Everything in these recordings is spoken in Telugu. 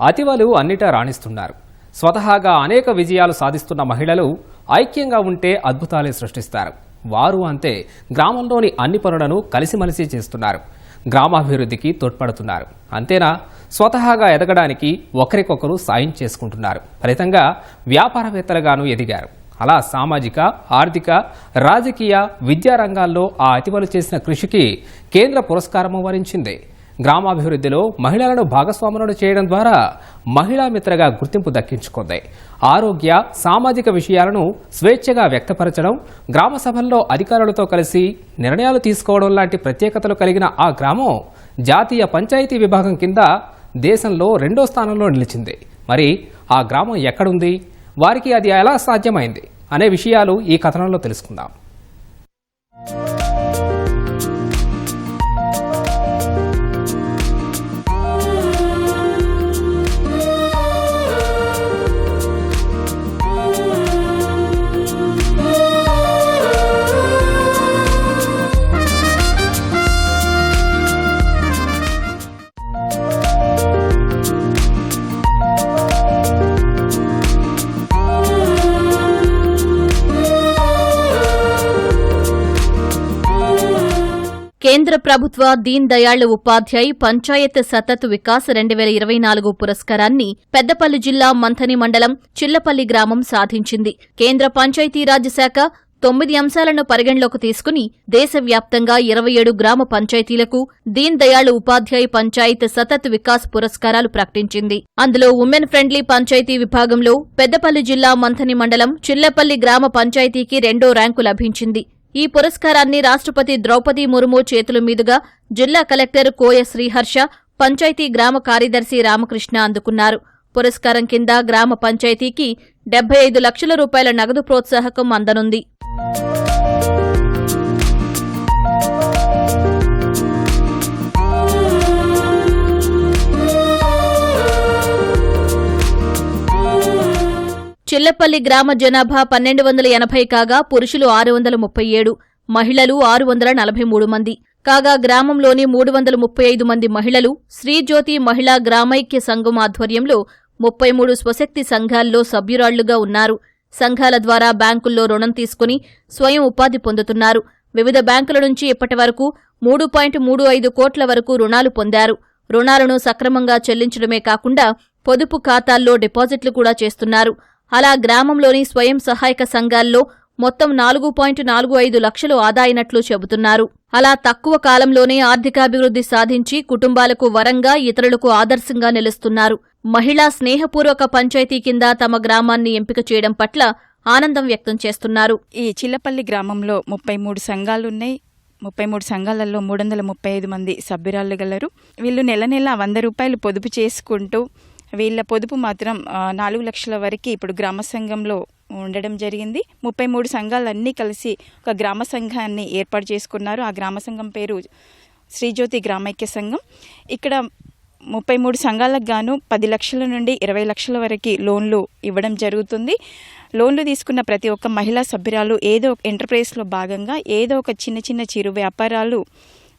అతివలు అన్నిటా రాణిస్తున్నారు. స్వతహాగా అనేక విజయాలు సాధిస్తున్న మహిళలు ఐక్యంగా ఉంటే అద్భుతాలే సృష్టిస్తారు. వారు అంతే గ్రామంలోని అన్ని పనులను కలిసిమలిసి చేస్తున్నారు. గ్రామాభివృద్ధికి తోడ్పడుతున్నారు. అంతేనా? స్వతహాగా ఎదగడానికి ఒకరికొకరు సాయం చేసుకుంటున్నారు. ఫలితంగా వ్యాపారవేత్తలుగాను ఎదిగారు. అలా సామాజిక ఆర్థిక రాజకీయ విద్యా రంగాల్లో ఆ అతివలు చేసిన కృషికి కేంద్ర పురస్కారము వరించింది. గ్రామాభివృద్ధిలో మహిళలను భాగస్వాములను చేయడం ద్వారా మహిళా మిత్రగా గుర్తింపు దక్కించుకుంది. ఆరోగ్య సామాజిక విషయాలను స్వేచ్ఛగా వ్యక్తపరచడం గ్రామ సభల్లో అధికారులతో కలిసి నిర్ణయాలు తీసుకోవడం లాంటి ప్రత్యేకతలు కలిగిన ఆ గ్రామం జాతీయ పంచాయతీ విభాగం కింద దేశంలో రెండో స్థానంలో నిలిచింది. మరి ఆ గ్రామం ఎక్కడుంది? వారికి అది ఎలా సాధ్యమైంది? అనే విషయాలు ఈ కథనంలో తెలుసుకుందాం. కేంద్ర ప్రభుత్వ దీన్ దయాళ్ ఉపాధ్యాయ్ పంచాయత్ సతత్ వికాస్ రెండు వేల ఇరవై నాలుగు పురస్కారాన్ని పెద్దపల్లి జిల్లా మంథని మండలం చిల్లపల్లి గ్రామం సాధించింది. కేంద్ర పంచాయతీరాజ్ శాఖ తొమ్మిది అంశాలను పరిగణలోకి తీసుకుని దేశవ్యాప్తంగా ఇరవై ఏడు గ్రామ పంచాయతీలకు దీన్ దయాళ్ ఉపాధ్యాయ్ పంచాయత్ సతత్ వికాస్ పురస్కారాలు ప్రకటించింది. అందులో ఉమెన్ ఫ్రెండ్లీ పంచాయతీ విభాగంలో పెద్దపల్లి జిల్లా మంథని మండలం చిల్లపల్లి గ్రామ పంచాయతీకి రెండో ర్యాంకు లభించింది. ఈ పురస్కారాన్ని రాష్ట్రపతి ద్రౌపది ముర్ము చేతుల మీదుగా జిల్లా కలెక్టర్ కోయ శ్రీహర్ష పంచాయతీ గ్రామ కార్యదర్శి రామకృష్ణ అందుకున్నారు. పురస్కారం కింద గ్రామ పంచాయతీకి డెబ్బై ఐదు లక్షల రూపాయల నగదు ప్రోత్సాహకం అందనుంది. చిల్లపల్లి గ్రామ జనాభా పన్నెండు వందల ఎనభై కాగా పురుషులు ఆరు వందల ముప్పై ఏడు మహిళలు ఆరు వందల నలభై మూడు మంది. కాగా గ్రామంలోని మూడు వందల ముప్పై ఐదు మంది మహిళలు శ్రీజ్యోతి మహిళా గ్రామైక్య సంఘం ఆధ్వర్యంలో ముప్పై మూడు స్వశక్తి సంఘాల్లో సభ్యురాళ్ళుగా ఉన్నారు. సంఘాల ద్వారా బ్యాంకుల్లో రుణం తీసుకుని స్వయం ఉపాధి పొందుతున్నారు. వివిధ బ్యాంకుల నుంచి ఇప్పటి వరకు మూడు పాయింట్ మూడు ఐదు కోట్ల వరకు రుణాలు పొందారు. రుణాలను సక్రమంగా చెల్లించడమే కాకుండా పొదుపు ఖాతాల్లో డిపాజిట్లు కూడా చేస్తున్నారు. అలా గ్రామంలోని స్వయం సహాయక సంఘాల్లో మొత్తం నాలుగు పాయింట్ నాలుగు ఐదు లక్షలు ఆదాయినట్లు చెబుతున్నారు. అలా తక్కువ కాలంలోనే ఆర్థికాభివృద్ధి సాధించి కుటుంబాలకు వరంగా ఇతరులకు ఆదర్శంగా నిలుస్తున్నారు. మహిళా స్నేహపూర్వక పంచాయతీ కింద తమ గ్రామాన్ని ఎంపిక చేయడం పట్ల ఆనందం వ్యక్తం చేస్తున్నారు. ఈ చిల్లపల్లి గ్రామంలో ముప్పై మూడు సంఘాలు ఉన్నాయి ముప్పై మూడు సంఘాలలో మూడు వందల ముప్పై ఐదు మంది సభ్యురాళ్ళు గలరు. వీళ్ళు నెల నెల వంద రూపాయలు పొదుపు చేసుకుంటూ వీళ్ళ పొదుపు మాత్రం నాలుగు లక్షల వరకు ఇప్పుడు గ్రామ సంఘంలో ఉండడం జరిగింది. ముప్పై మూడు సంఘాలన్నీ కలిసి ఒక గ్రామ సంఘాన్ని ఏర్పాటు చేసుకున్నారు. ఆ గ్రామ సంఘం పేరు శ్రీజ్యోతి గ్రామైక్య సంఘం. ఇక్కడ ముప్పై మూడు సంఘాలకు గాను పది లక్షల నుండి ఇరవై లక్షల వరకు లోన్లు ఇవ్వడం జరుగుతుంది. లోన్లు తీసుకున్న ప్రతి ఒక్క మహిళా సభ్యురాలు ఏదో ఒక ఎంటర్ప్రైజ్లో భాగంగా ఏదో ఒక చిన్న చిన్న చిరు వ్యాపారాలు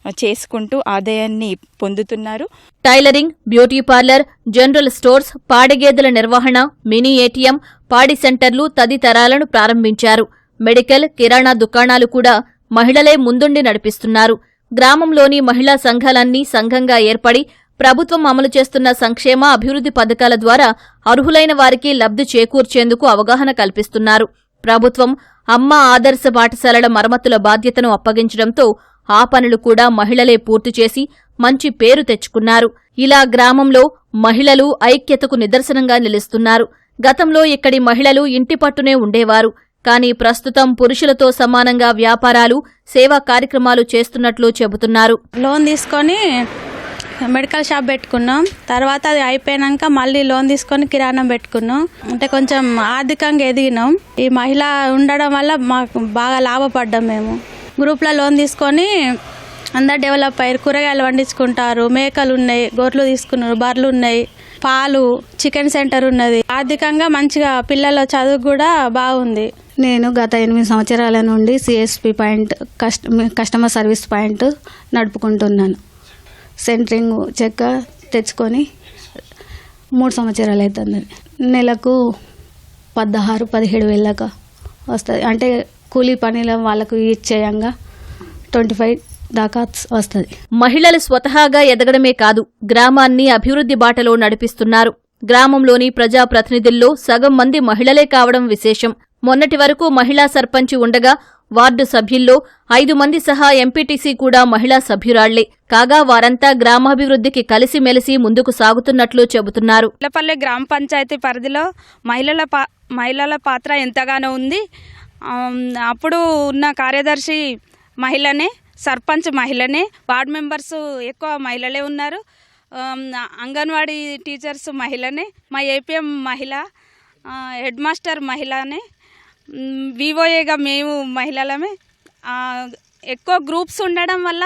చేసుకుంటూ ఆదాయాన్ని పొందుతున్నారు. Tailoring beauty parlour general stores పాడిగేదెల నిర్వహణ మినీ ఏటీఎం పాడి సెంటర్లు తదితరాలను ప్రారంభించారు. మెడికల్ కిరాణా దుకాణాలు కూడా మహిళలే ముందుండి నడిపిస్తున్నారు. గ్రామంలోని మహిళా సంఘాలన్నీ సంఘంగా ఏర్పడి ప్రభుత్వం అమలు చేస్తున్న సంక్షేమ అభివృద్ధి పథకాల ద్వారా అర్హులైన వారికి లబ్ధి చేకూర్చేందుకు అవగాహన కల్పిస్తున్నారు. ప్రభుత్వం అమ్మ ఆదర్శ పాఠశాలల మరమ్మతుల బాధ్యతను అప్పగించడంతో ఆ పనులు కూడా మహిళలే పూర్తి చేసి మంచి పేరు తెచ్చుకున్నారు. ఇలా గ్రామంలో మహిళలు ఐక్యతకు నిదర్శనంగా నిలుస్తున్నారు. గతంలో ఇక్కడి మహిళలు ఇంటి పట్టునే ఉండేవారు. కానీ ప్రస్తుతం పురుషులతో సమానంగా వ్యాపారాలు సేవా కార్యక్రమాలు చేస్తున్నట్లు చెబుతున్నారు. లోన్ తీసుకొని మెడికల్ షాప్ పెట్టుకున్నాం. తర్వాత అది అయిపోయాక మళ్ళీ లోన్ తీసుకొని కిరాణం పెట్టుకున్నాం. అంటే కొంచెం ఆర్థికంగా ఎదిగినాం. ఈ మహిళ ఉండడం వల్ల మాకు బాగా లాభపడ్డాం మేము. గ్రూప్లో లోన్ తీసుకొని అందరు డెవలప్ అయ్యారు. కూరగాయలు పండించుకుంటారు. మేకలు ఉన్నాయి గొర్రెలు తీసుకున్నారు బర్రెలు ఉన్నాయి పాలు చికెన్ సెంటర్ ఉన్నది. ఆర్థికంగా మంచిగా పిల్లల చదువు కూడా బాగుంది. నేను గత ఎనిమిది సంవత్సరాల నుండి సిఎస్పి పాయింట్ కస్ట కస్టమర్ సర్వీస్ పాయింట్ నడుపుకుంటున్నాను. సెంటరింగ్ చెక్క తెచ్చుకొని మూడు సంవత్సరాలు అవుతుంది. నెలకు పదహారు పదిహేడు వేలక వస్తుంది. అంటే కూలీ పనిలో వాళ్ళకు ఇచ్చేయంగా ట్వంటీ ఫైవ్ దాకా వస్తుంది. మహిళలు స్వతహాగా ఎదగడమే కాదు గ్రామాన్ని అభివృద్ధి బాటలో నడిపిస్తున్నారు. గ్రామంలోని ప్రజాప్రతినిధుల్లో సగం మంది మహిళలే కావడం విశేషం. మొన్నటి వరకు మహిళా సర్పంచి ఉండగా వార్డు సభ్యుల్లో ఐదు మంది సహా ఎంపీటీసీ కూడా మహిళా సభ్యురాళ్ళే. కాగా వారంతా గ్రామాభివృద్ధికి కలిసిమెలిసి ముందుకు సాగుతున్నట్లు చెబుతున్నారు. గ్రామ పంచాయతీ పరిధిలో మహిళల పా మహిళల పాత్ర ఎంతగానో ఉంది. అప్పుడు ఉన్న కార్యదర్శి మహిళనే సర్పంచ్ మహిళనే వార్డ్ మెంబర్స్ ఎక్కువ మహిళలే ఉన్నారు. అంగన్వాడీ టీచర్స్ మహిళనే మా ఏపీఎం మహిళ హెడ్ మాస్టర్ మహిళనే వివోఏగా మేము మహిళలమే. ఎక్కువ గ్రూప్స్ ఉండడం వల్ల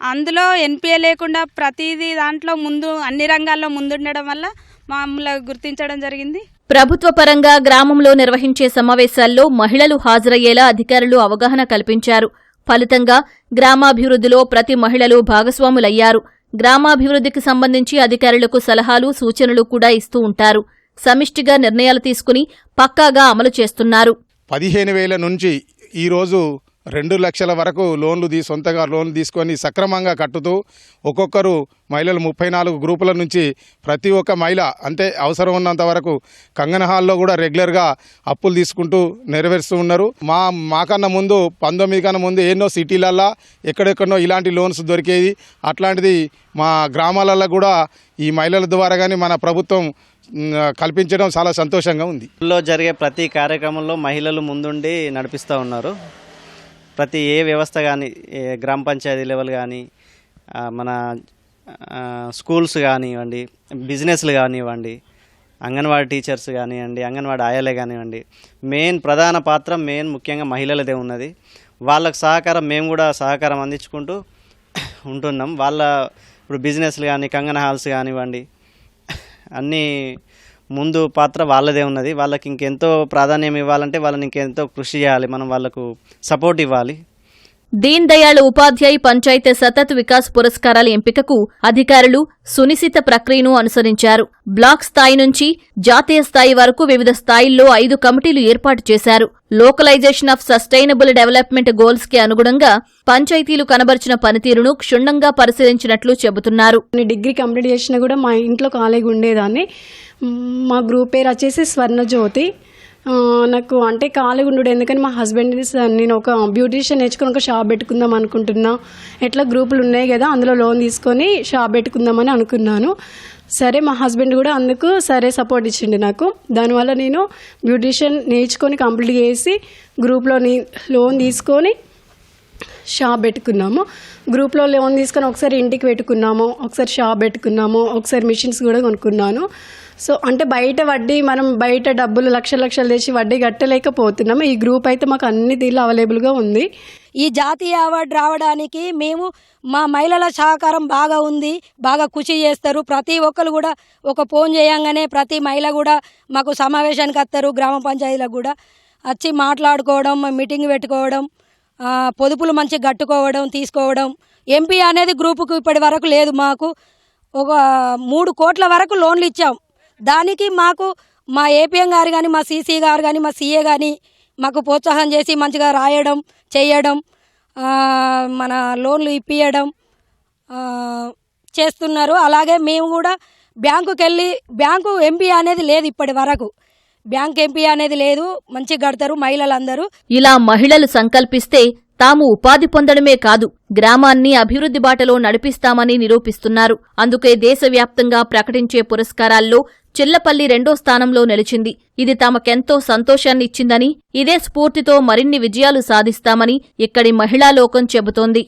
అందులో ఎన్పిఏ లేకుండా ప్రతిదీ దాంట్లో ముందు అన్ని రంగాల్లో ముందుండడం వల్ల మామూలుగా గుర్తించడం జరిగింది. ప్రభుత్వ పరంగా గ్రామంలో నిర్వహించే సమావేశాల్లో మహిళలు హాజరయ్యేలా అధికారులు అవగాహన కల్పించారు. ఫలితంగా గ్రామాభివృద్ధిలో ప్రతి మహిళలు భాగస్వాములయ్యారు. గ్రామాభివృద్ధికి సంబంధించి అధికారులకు సలహాలు సూచనలు కూడా ఇస్తూ ఉంటారు. సమిష్టిగా నిర్ణయాలు తీసుకుని పక్కాగా అమలు చేస్తున్నారు. పదిహేను వేల నుంచి ఈరోజు రెండు లక్షల వరకు లోన్లు తీ సొంతగా లోన్లు తీసుకొని సక్రమంగా కట్టుతూ ఒక్కొక్కరు మహిళలు ముప్పై నాలుగు గ్రూపుల నుంచి ప్రతి ఒక్క మహిళ అంటే అవసరం ఉన్నంత వరకు కంగన హాల్లో కూడా రెగ్యులర్గా అప్పులు తీసుకుంటూ నెరవేరుస్తూ ఉన్నారు. మా మాకన్నా ముందు పంతొమ్మిది కన్నా ముందు ఎన్నో సిటీలల్లో ఎక్కడెక్కడో ఇలాంటి లోన్స్ దొరికేది అట్లాంటిది మా గ్రామాలలో కూడా ఈ మహిళల ద్వారా కానీ మన ప్రభుత్వం కల్పించడం చాలా సంతోషంగా ఉంది. ఊళ్ళో జరిగే ప్రతి కార్యక్రమంలో మహిళలు ముందుండి నడిపిస్తూ ఉన్నారు. ప్రతి ఏ వ్యవస్థ కానీ ఏ గ్రామ పంచాయతీ లెవెల్ కానీ మన స్కూల్స్ కానివ్వండి బిజినెస్లు కానివ్వండి అంగన్వాడీ టీచర్స్ కానివ్వండి అంగన్వాడీ ఆయాలే కానివ్వండి మెయిన్ ప్రధాన పాత్ర మెయిన్ ముఖ్యంగా మహిళలదే ఉన్నది. వాళ్ళకు సహకారం మేము కూడా సహకారం అందించుకుంటూ ఉంటున్నాం. వాళ్ళ ఇప్పుడు బిజినెస్లు కానీ కంగన హాల్స్ కానివ్వండి అన్నీ ముందు పాత్ర వాళ్ళదే ఉన్నది. వాళ్ళకి ఇంకెంతో ప్రాధాన్యం ఇవ్వాలంటే వాళ్ళని ఇంకెంతో కృషి చేయాలి. మనం వాళ్ళకు సపోర్ట్ ఇవ్వాలి. దీన్ దయాళ్ ఉపాధ్యాయ్ పంచాయతీ సతత్ వికాస్ పురస్కారాల ఎంపికకు అధికారులు సునిశిత ప్రక్రియను అనుసరించారు. బ్లాక్ స్థాయి నుంచి జాతీయ స్థాయి వరకు వివిధ స్థాయిల్లో ఐదు కమిటీలు ఏర్పాటు చేశారు. లోకలైజేషన్ ఆఫ్ సస్టైనబుల్ డెవలప్మెంట్ గోల్స్కి అనుగుణంగా పంచాయతీలు కనబరిచిన పనితీరును క్షుణ్ణంగా పరిశీలించినట్లు చెబుతున్నారు. నేను డిగ్రీ కంప్లీట్ చేసినా కూడా మా ఇంట్లో ఖాళీగా ఉండేదాన్ని. మా గ్రూప్ పేరు వచ్చేసి స్వర్ణజ్యోతి. నాకు అంటే ఖాళీగా ఉండడు. ఎందుకని మా హస్బెండ్ నేను ఒక బ్యూటీషియన్ నేర్చుకుని ఒక షాప్ పెట్టుకుందాం అనుకుంటున్నా. ఎట్లా గ్రూపులు ఉన్నాయి కదా అందులో లోన్ తీసుకొని షాప్ పెట్టుకుందామని అనుకున్నాను. సరే మా హస్బెండ్ కూడా అందుకు సరే సపోర్ట్ ఇచ్చిండు నాకు. దానివల్ల నేను బ్యూటీషియన్ నేర్చుకొని కంప్లీట్ చేసి గ్రూప్లోని లోన్ తీసుకొని షాప్ పెట్టుకున్నాము. గ్రూప్లో లోన్ తీసుకొని ఒకసారి ఇంటికి పెట్టుకున్నాము. ఒకసారి షాప్ పెట్టుకున్నాము. ఒకసారి మిషన్స్ కూడా కొనుక్కున్నాను. సో అంటే బయట వడ్డీ మనం బయట డబ్బులు లక్ష లక్షలు తెచ్చి వడ్డీ కట్టలేకపోతున్నాము. ఈ గ్రూప్ అయితే మాకు అన్ని తీర్లు అవైలబుల్గా ఉంది. ఈ జాతీయ అవార్డు రావడానికి మేము మా మహిళల సహకారం బాగా ఉంది. బాగా కృషి చేస్తారు. ప్రతి ఒక్కరు కూడా ఒక ఫోన్ చేయంగానే ప్రతి మహిళ కూడా మాకు సమావేశానికి వస్తారు. గ్రామ పంచాయతీలకు కూడా. వచ్చి మాట్లాడుకోవడం మీటింగ్ పెట్టుకోవడం. పొదుపులు మంచిగా కట్టుకోవడం తీసుకోవడం. ఎంపీ అనేది గ్రూపుకు ఇప్పటి వరకు లేదు మాకు. ఒక మూడు కోట్ల వరకు లోన్లు ఇచ్చాం. దానికి మాకు మా ఏపీఎం గారు కానీ మా సీసీ గారు కానీ మా సీఏ కానీ మాకు ప్రోత్సాహం చేసి మంచిగా రాయడం చేయడం మన లోన్లు ఇప్పియడం చేస్తున్నారు. అలాగే మేము కూడా బ్యాంకుకి వెళ్ళి బ్యాంకు ఎంపీ అనేది లేదు ఇప్పటి వరకు. బ్యాంక్ ఎంపీ అనేది లేదు మంచిగా కడతారు మహిళలందరూ. ఇలా మహిళలు సంకల్పిస్తే తాము ఉపాధి పొందడమే కాదు గ్రామాన్ని అభివృద్ధి బాటలో నడిపిస్తామని నిరూపిస్తున్నారు. అందుకే దేశవ్యాప్తంగా ప్రకటించే పురస్కారాల్లో చిల్లపల్లి రెండో స్థానంలో నిలిచింది. ఇది తమకెంతో సంతోషాన్నిచ్చిందని ఇదే స్ఫూర్తితో మరిన్ని విజయాలు సాధిస్తామని ఇక్కడి మహిళా లోకం చెబుతోంది.